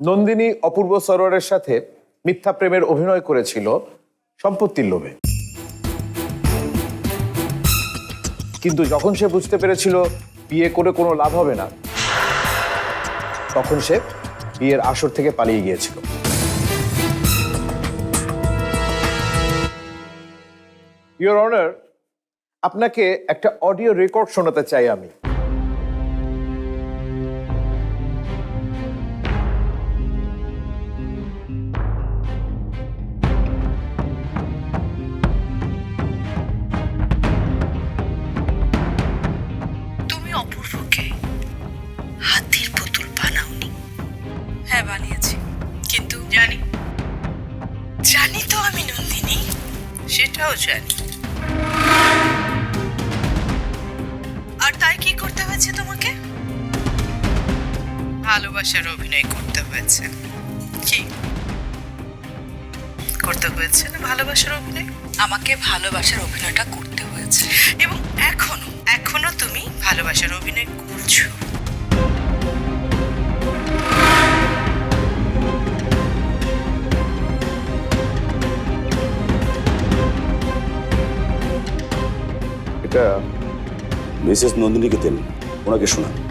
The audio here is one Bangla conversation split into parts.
নন্দিনী অপূর্ব সরোয়ারের সাথে মিথ্যা প্রেমের অভিনয় করেছিল সম্পত্তির লোভে। কিন্তু যখন সে বুঝতে পেরেছিল বিয়ে করে কোনো লাভ হবে না, তখন সে বিয়ের আসর থেকে পালিয়ে গিয়েছিল। ইওর অনার আপনাকে একটা অডিও রেকর্ড শোনাতে চাই আমি। ভালোবাসার অভিনয় করতে হয়েছে। কি? করতে হয়েছে না ভালোবাসার অভিনয়? আমাকে ভালোবাসার অভিনয়টা করতে হয়েছে। এবং এখনও এখনও তুমি ভালোবাসার অভিনয় করছ। এটা মিসেস নন্দিনীকে দেন ওনাকে শোনান।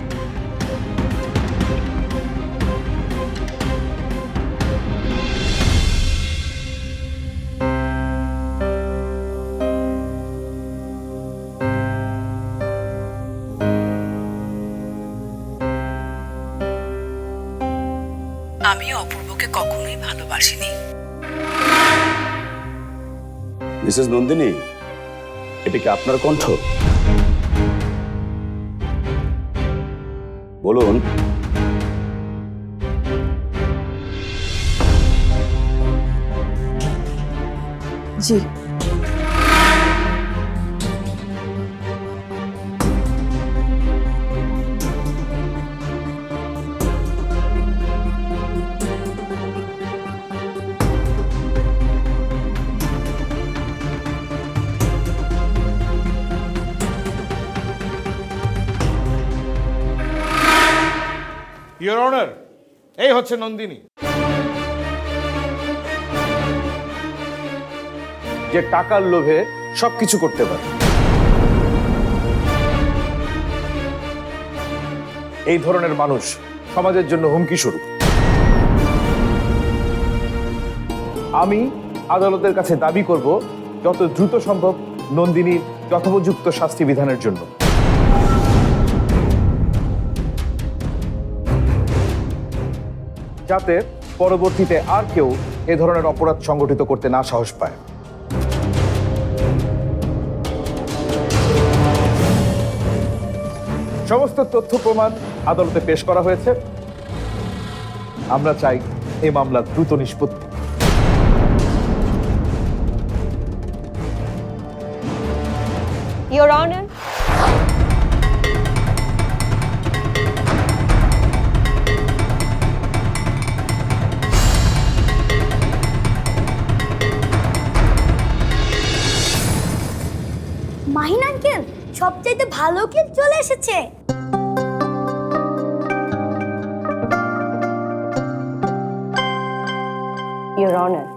আমি অপূর্বকে কখনোই ভালোবাসিনি। মিসেস নন্দিনী এটা কি আপনার কণ্ঠ? বলুন। জি। ইওর অনার এই হচ্ছে নন্দিনী। যে টাকার লোভে সবকিছু করতে পারে। এই ধরনের মানুষ সমাজের জন্য হুমকি স্বরূপ। আমি আদালতের কাছে দাবি করব, যত দ্রুত সম্ভব নন্দিনীর যথোপযুক্ত শাস্তি বিধানের জন্য। যাতে পরবর্তীতে আর কেউ এ ধরনের অপরাধ সংগঠিত করতে না সাহস পায়। সমস্ত তথ্য প্রমাণ আদালতে পেশ করা হয়েছে। আমরা চাই এই মামলার দ্রুত নিষ্পত্তি। Your Honor, সবচাইতে ভালো কেক চলে এসেছে Your Honor.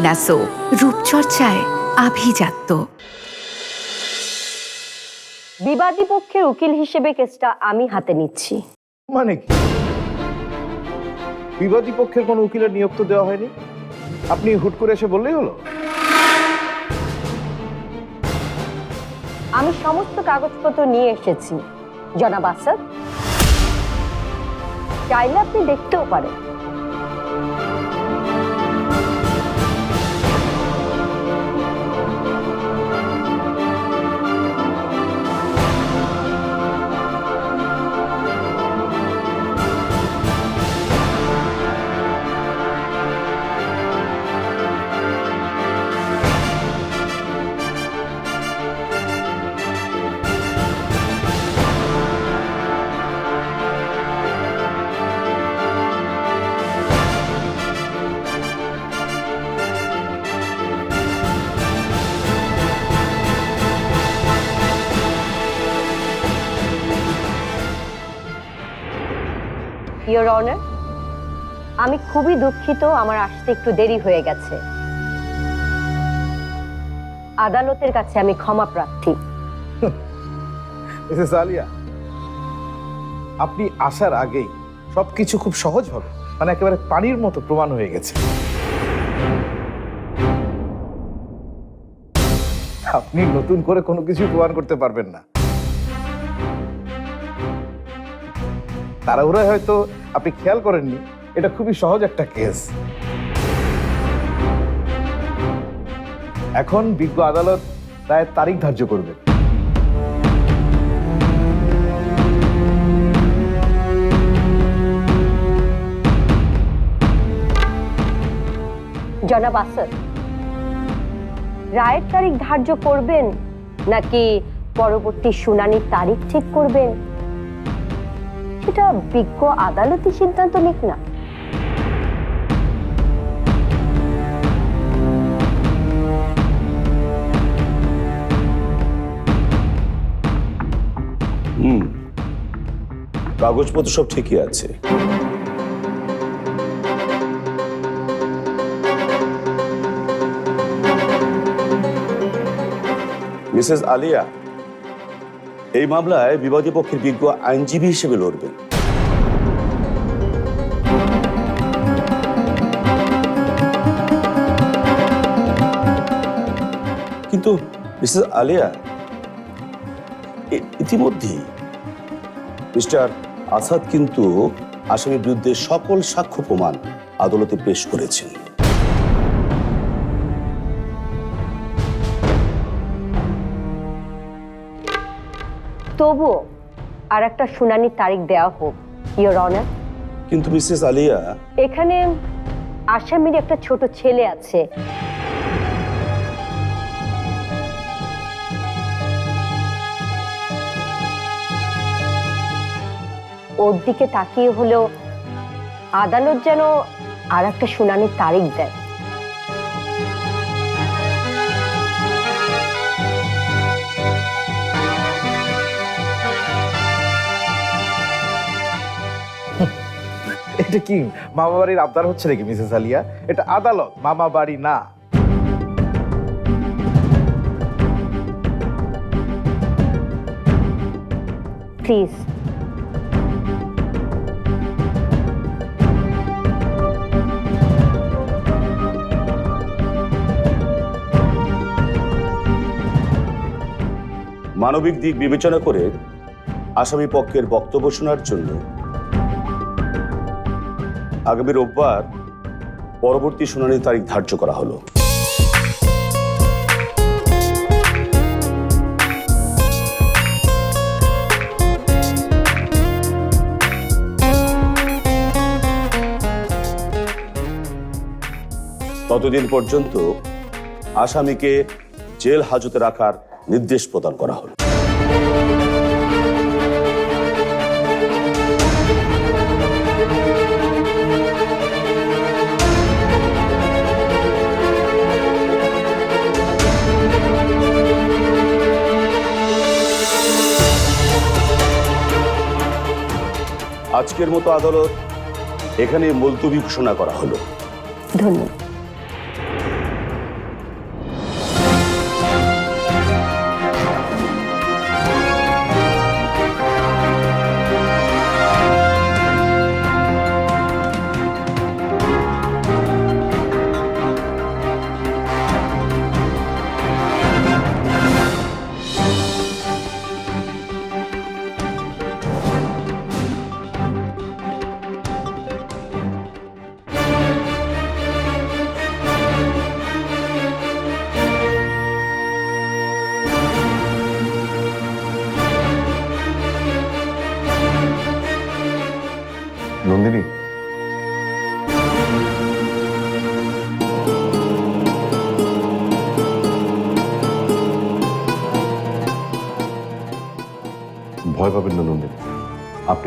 আমায়। সো রূপচর্চায় আভিজাত্য। বিবাদী পক্ষের উকিল হিসেবে কেসটা আমি হাতে নিচ্ছি। মানে কি? বিবাদী পক্ষের কোনো উকিলের নিয়োগ তো দেওয়া হয়নি। আপনি হুট করে এসে বললেই হলো। আমি সমস্ত কাগজপত্র নিয়ে এসেছি। জনাব আসাদ চাইলে আপনি দেখতেও পারেন। ইয়োর অনার আমি খুবই দুঃখিত, আমার আসতে একটু দেরি হয়ে গেছে। আদালতের কাছে আমি ক্ষমা প্রার্থী। মিসেস আলিয়া, আপনি আসার আগেই সবকিছু খুব সহজ হবে মানে একেবারে পানির মতো প্রমাণ হয়ে গেছে। আপনি নতুন করে কোনো কিছু প্রমাণ করতে পারবেন না। তাড়াহুড়ায় হয়তো আপনি খেয়াল করেননি, এটা খুবই সহজ একটা কেস এখন বিজ্ঞ আদালত রায়ের তারিখ ধার্য করবে জনাব আসাদ, রায়ের তারিখ ধার্য করবেন নাকি পরবর্তী শুনানির তারিখ ঠিক করবেন? সেটা বিজ্ঞ আদালতই সিদ্ধান্ত নিক না। কাগজপত্র সব ঠিকই আছে। মিসেস আলিয়া এই মামলায় বিবাদী পক্ষের বিজ্ঞ আইনজীবী হিসেবে লড়বেন। কিন্তু মিসেস আলিয়া ইতিমধ্যেই মিস্টার আসাদ কিন্তু আসামির বিরুদ্ধে সকল সাক্ষ্য প্রমাণ আদালতে পেশ করেছেন। তবুও আর একটা শুনানির তারিখ দেওয়া হোক ইয়োর অনার কিন্তু মিসেস আলিয়া। এখানে আসামির একটা ছোট ছেলে আছে। ওর দিকে তাকিয়ে হলেও আদালত যেন আর একটা শুনানির তারিখ দেয়। এটা কি? মামা বাড়ির আবদার হচ্ছে নাকি মিসেস আলিয়া? এটা আদালত মামা বাড়ি না। প্লিজ মানবিক দিক বিবেচনা করে আসামি পক্ষের বক্তব্য শোনার জন্য আগামী রোববার পরবর্তী শুনানির তারিখ ধার্য করা হলো। ততদিন পর্যন্ত আসামিকে জেল হাজতে রাখার নির্দেশ প্রদান করা হলো। আজকের মতো আদালত এখানে মুলতবি ঘোষণা করা হলো। ধন্যবাদ।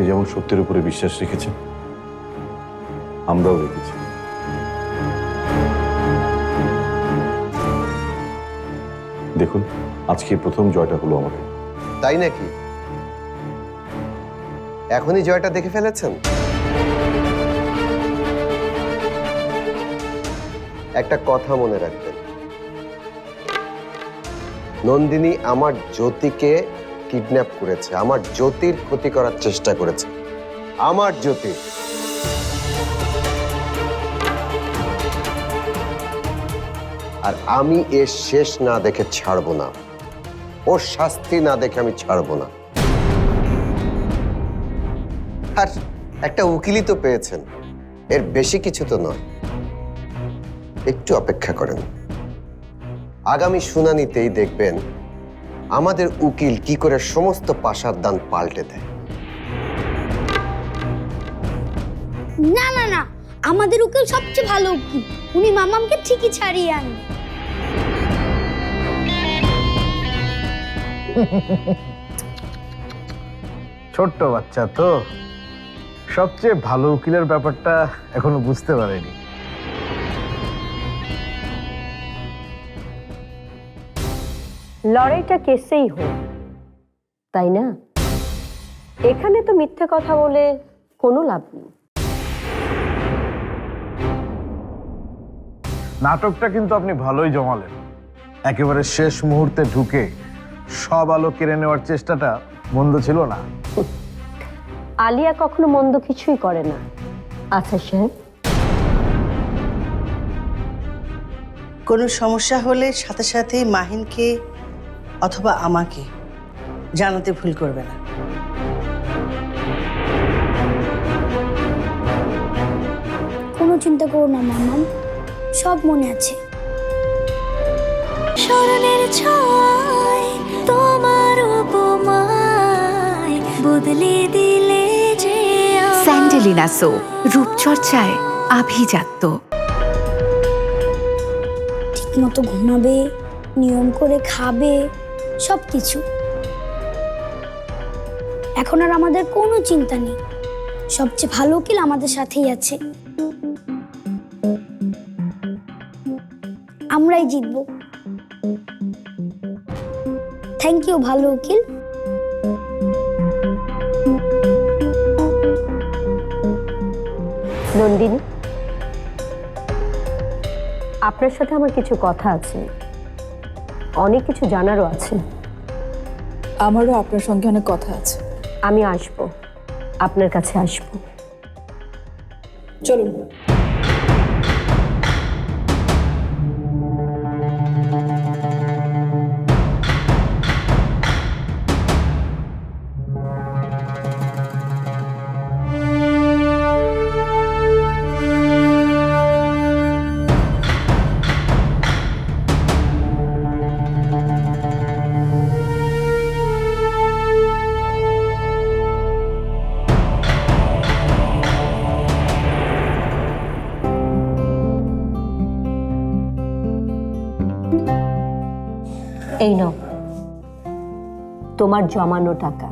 যেমন সত্যের উপরে বিশ্বাস রেখেছেন, আমরাও রেখেছি। দেখুন, আজকে প্রথম জয়টা হলো আমাদের। তাই নাকি? এখনই জয়টা দেখে ফেলেছেন? একটা কথা মনে রাখবেন। নন্দিনী আমার জ্যোতিকে কিডন্যাপ করেছে, আমার জ্যোতির ক্ষতি করার চেষ্টা করেছে। আমার জ্যোতি আর আমি এর শেষ না দেখে ছাড়বো না। ওর শাস্তি না দেখে আমি ছাড়বো না। আর একটা উকিলই তো পেয়েছেন। এর বেশি কিছু তো নয়। একটু অপেক্ষা করেন। আগামী শুনানিতেই দেখবেন আমাদের উকিল কি করে সমস্ত পাশার দান পাল্টে দেয়? না না না। আমাদের উকিল সবচেয়ে ভালো উকিল। উনি মামামকে ঠিকই ছাড়িয়ে আনবে ছোট্ট বাচ্চা তো। সবচেয়ে ভালো উকিলের ব্যাপারটা এখনও বুঝতে পারেনি। লড়াইটা কেসেই হোক তাই না? এখানে তো মিথ্যে কথা বলে কোনো লাভ নেই। নাটকটা কিন্তু আপনি ভালোই জমালেন। একেবারে শেষ মুহূর্তে ঢুকে সব আলো কেড়ে নেওয়ার চেষ্টাটা মন্দ ছিল না। আলিয়া কখনো মন্দ কিছুই করে না। আচ্ছা সাহেব কোনো সমস্যা হলে সাথে সাথেই মাহিনকে অথবা আমাকে জানাতে ভুল করবে না। কোনো চিন্তা করো না মামাম সব মনে আছে। স্মরণের ছয় তোমার উপমায় বদলে দিলে যে। স্যান্ডেলিনা সো রূপচর্চায় আভিজাত্য। ঠিক মতো ঘুমাবে নিয়ম করে খাবে সব কিছু এখন আর আমাদের কোনো চিন্তা নেই। সবচেয়ে ভালো উকিল আমাদের সাথেই আছে। আমরাই জিতবো। থ্যাংক ইউ ভালো উকিল। নন্দিনী, আপনার সাথে আমার কিছু কথা আছে। অনেক কিছু জানারও আছে। আমারও আপনার সঙ্গে অনেক কথা আছে। আমি আসব। আপনার কাছে আসব। চলুন। এই নাও। তোমার জমানো টাকা।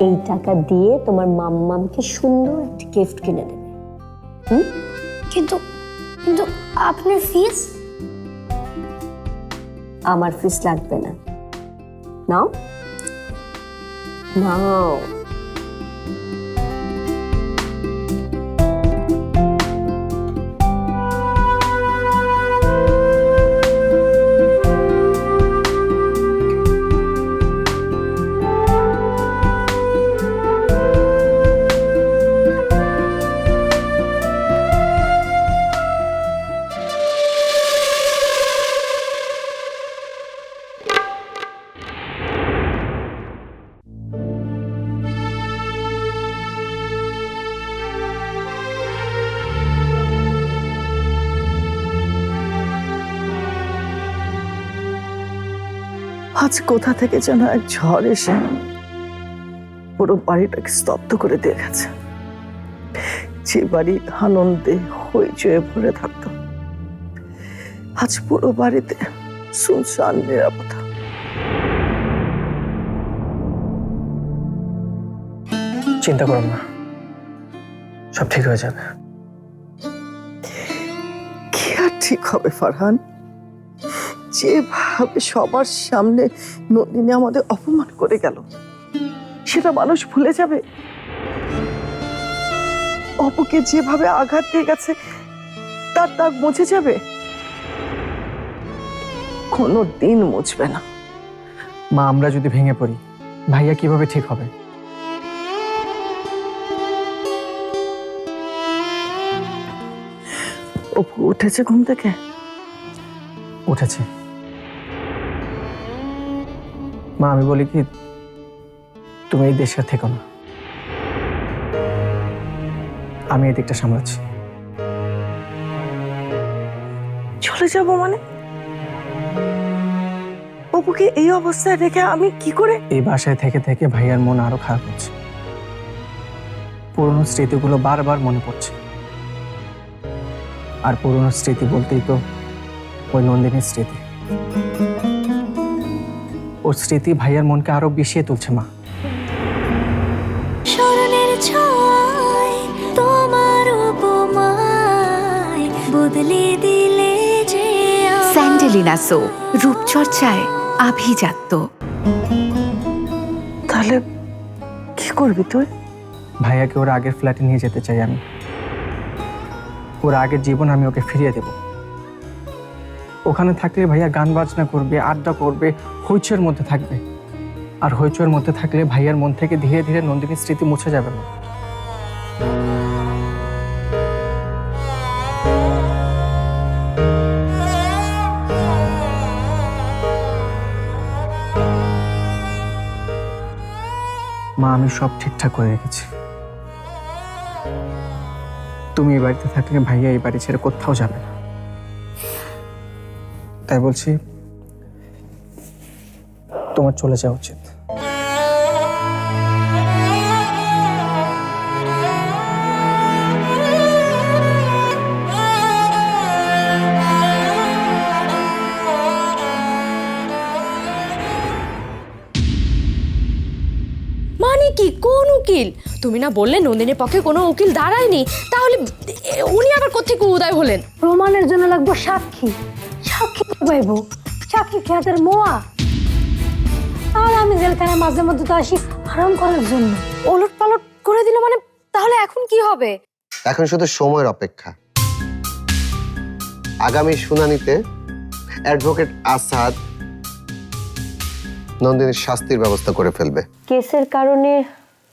এই টাকা দিয়ে তোমার মাম্মামকে সুন্দর একটা গিফট কিনে দেবে। কিন্তু কিন্তু আপনার ফিস আমার ফিস লাগবে না। নাও। নাও। আজ কোথা থেকে যেন এক ঝড় এসে পুরো বাড়িটাকে স্তব্ধ করে দিয়ে গেছে। যে বাড়ি আনন্দে হইচয়ে ভরে থাকতো আজ পুরো বাড়িতে শুনশান নিরাপত্তা। চিন্তা করুন না সব ঠিক হয়ে যাবে। কি আর ঠিক হবে ফারহান? যেভাবে সবার সামনে নন্দিনী আমাদের অপমান করে গেল। সেটা মানুষ ভুলে যাবে। অপুকে যেভাবে আঘাত দিয়ে গেছে তার দাগ মুছে যাবে। কোনো দিন মুছবে না। মা আমরা যদি ভেঙে পড়ি ভাইয়া কীভাবে ঠিক হবে? অপু উঠেছে ঘুম থেকে? উঠেছে। মা আমি বলি কি তুমি এই দেশে থেকো না। আমি এই দিকটা সামলাচ্ছি। চলে যাব মানে? অপুকে এই অবস্থায় রেখে আমি কি করে এই বাসায় থেকে থেকে ভাইয়ার মন আরও খারাপ হচ্ছে। পুরনো স্মৃতিগুলো বারবার মনে পড়ছে। আর পুরনো স্মৃতি বলতেই তো ওই নন্দিনীর স্মৃতি। ওর স্মৃতি ভাইয়ার মনকে আরও বিষিয়ে তুলছে মা। স্মরণের ছয় তোমার উপমায় বদলে দিলে যে স্যান্ডেলিনা সো রূপচর্চায় আভিজাত্য। তাহলে কি করবি তুই? ভাইয়াকে ওর আগের ফ্ল্যাটে নিয়ে যেতে চাই আমি। ওর আগের জীবন আমি ওকে ফিরিয়ে দেব। ওখানে থাকলে ভাইয়া গান বাজনা করবে আড্ডা করবে হইচয়ের মধ্যে থাকবে। আর হইচয়ের মধ্যে থাকলে ভাইয়ার মন থেকে ধীরে ধীরে নন্দিনীর স্মৃতি মুছে যাবে না মা, আমি সব ঠিকঠাক করে রেখেছি। তুমি এই বাড়িতে থাকলে ভাইয়া এই বাড়ি ছেড়ে কোথাও যাবে না। তাই বলছি তোমার চলে যাওয়া উচিত। মানে কি? কোন উকিল? তুমি না বললে নন্দিনীর পক্ষে কোনো উকিল দাঁড়ায়নি। তাহলে উনি আবার কোথেকে উদয় হলেন? প্রমাণের জন্য লাগবো সাক্ষী। সাক্ষী পাইব সাক্ষী খেতের মোয়া? আর আমি জেলখানায় মাঝে মধ্যে তো আসি আরাম করার জন্য। ওলট পালট করে দিল মানে তাহলে এখন কি হবে? এখন শুধু সময়ের অপেক্ষা। আগামী শুনানিতে অ্যাডভোকেট আসাদ নন্দিনীর শাস্তির ব্যবস্থা করে ফেলবে। কেসের কারণে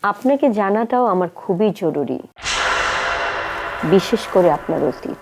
আপনাকে জানাটাও আমার খুবই জরুরি। বিশেষ করে আপনার অতীত।